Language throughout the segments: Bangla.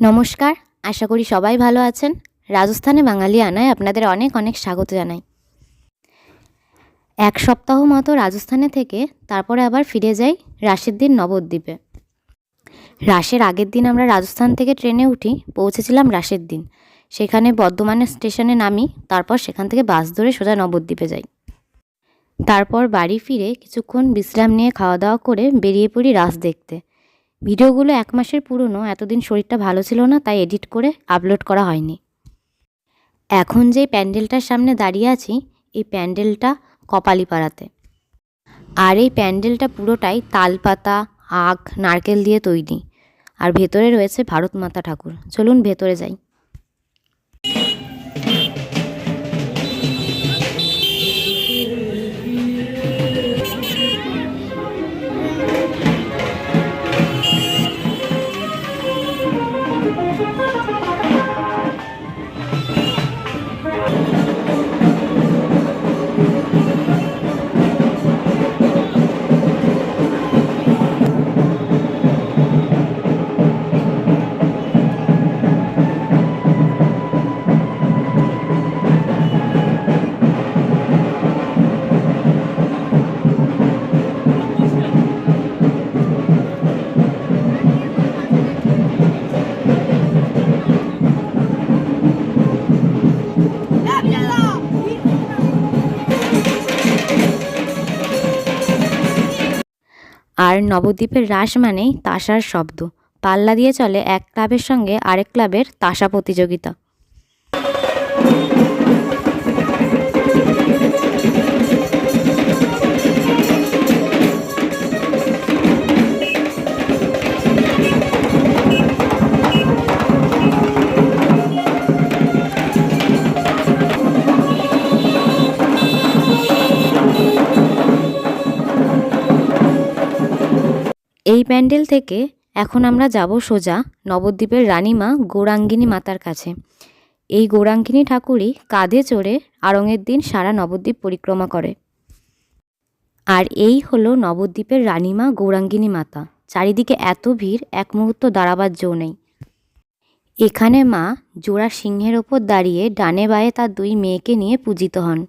নমস্কার, আশা করি সবাই ভালো আছেন। রাজস্থানে বাঙালি আনায় আপনাদের অনেক অনেক স্বাগত জানাই। এক সপ্তাহ মতো রাজস্থানে থেকে তারপরে আবার ফিরে যাই রাশের দিন নবদ্বীপে। রাশের আগের দিন আমরা রাজস্থান থেকে ট্রেনে উঠি, পৌঁছেছিলাম রাশের দিন। সেখানে বর্ধমানের স্টেশনে নামি, তারপর সেখান থেকে বাস ধরে সোজা নবদ্বীপে যাই। তারপর বাড়ি ফিরে কিছুক্ষণ বিশ্রাম নিয়ে খাওয়া দাওয়া করে বেরিয়ে পড়ি রাস দেখতে। ভিডিওগুলো এক মাসের পুরনো, এতদিন শরীরটা ভালো ছিল না, তাই এডিট করে আপলোড করা হয়নি। এখন যে প্যান্ডেলটার সামনে দাঁড়িয়ে আছি, এই প্যান্ডেলটা কপালিপাড়াতে। আর এই প্যান্ডেলটা পুরোটাই তালপাতা, আখ, নারকেল দিয়ে তৈরি। আর ভেতরে রয়েছে ভারত মাতা ঠাকুর। চলুন ভেতরে যাই। আর নবদ্বীপের রাস মানেই তাসার শব্দ। পাল্লা দিয়ে চলে এক ক্লাবের সঙ্গে আরেক ক্লাবের তাসা প্রতিযোগিতা। এই প্যান্ডেল থেকে এখন আমরা যাব সোজা নবদ্বীপের রানীমা গৌরাঙ্গিনী মাতার কাছে। এই গৌরাঙ্গিনী ঠাকুরই কাঁধে চড়ে আড়ঙের দিন সারা নবদ্বীপ পরিক্রমা করে। আর এই হলো নবদ্বীপের রানীমা গৌরাঙ্গিনী মাতা। চারিদিকে এত ভিড়, এক মুহূর্ত দাঁড়াবার জো নেই। এখানে মা জোড়া সিংহের ওপর দাঁড়িয়ে ডানে বায়ে তার দুই মেয়েকে নিয়ে পূজিত হন।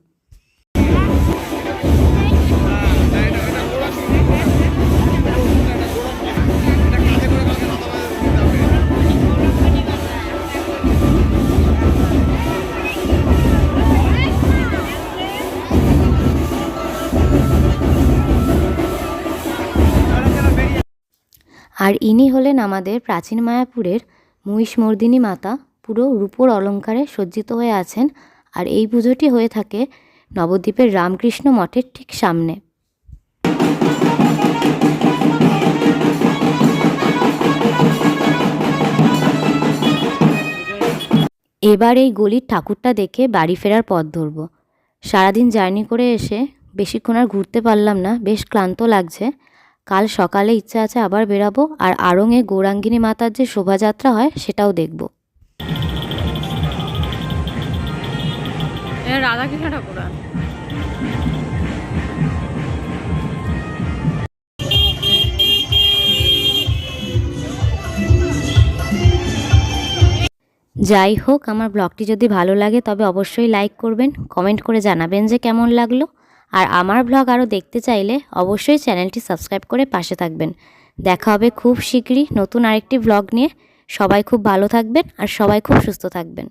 আর ইনি হলেন আমাদের প্রাচীন মায়াপুরের মহিষমর্দিনী মাতা। পুরো রূপোর অলঙ্কারে সজ্জিত হয়ে আছেন আর এই পুজোটি হয়ে থাকে নবদ্বীপের রামকৃষ্ণ মঠের ঠিক সামনে। এবার এই গলির ঠাকুরটা দেখে বাড়ি ফেরার পথ ধরবো। সারাদিন জার্নি করে এসে বেশিক্ষণ আর ঘুরতে পারলাম না, বেশ ক্লান্ত লাগছে। কাল সকালে ইচ্ছা আছে আবার বেরাবো আর আড়ংয়ে গৌরাঙ্গিনী মাতার যে শোভাযাত্রা হয় সেটাও দেখব। রাধাকৃষ্ণ ঠাকুর যাই হোক আমার ব্লগটি যদি ভালো লাগে তবে অবশ্যই লাইক করবেন কমেন্ট করে জানাবেন যে কেমন লাগল। আর আমার ব্লগ আরও দেখতে চাইলে অবশ্যই চ্যানেলটি সাবস্ক্রাইব করে পাশে থাকবেন। দেখা হবে খুব শীঘ্রই নতুন আরেকটি ব্লগ নিয়ে। সবাই খুব ভালো থাকবেন আর সবাই খুব সুস্থ থাকবেন।